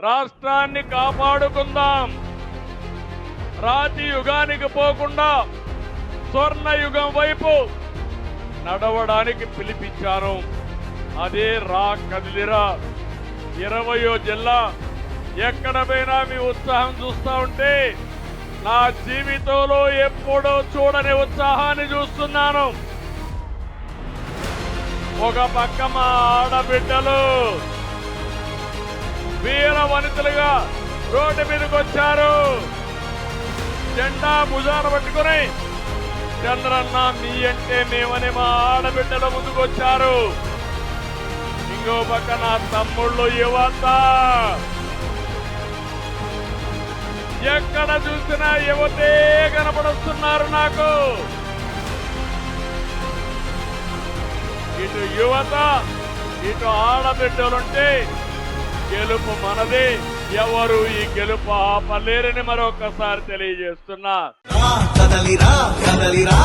రాష్ట్రాన్ని కాపాడుకుందాం. రాతి యుగానికి పోకుండా స్వర్ణ యుగం వైపు నడవడానికి పిలిపించాను అదే రా కదిలిరా. ఇరవయో జిల్లా ఎక్కడ పోయినా మీ ఉత్సాహం చూస్తా ఉంటే నా జీవితంలో ఎప్పుడూ చూడని ఉత్సాహాన్ని చూస్తున్నాను. ఒక పక్క మా ఆడబిడ్డలు వీర వనితలుగా రోడ్డు మీదకి వచ్చారు. జెండా భుజాన పట్టుకుని చంద్రన్న మీ అంటే మేమని మా ఆడబిడ్డల ముందుకు వచ్చారు. ఇంకో పక్క నా తమ్ముళ్ళు యువత. ఎక్కడ చూసినా యువతే కనపడుస్తున్నారు నాకు. ఇటు యువత ఇటు ఆడబిడ్డలుంటే గెలుపు మనది. ఎవరు ఈ గెలుపు ఆపలేరని మరొకసారి తెలియజేస్తున్నా. కదలిరా కదలిరా.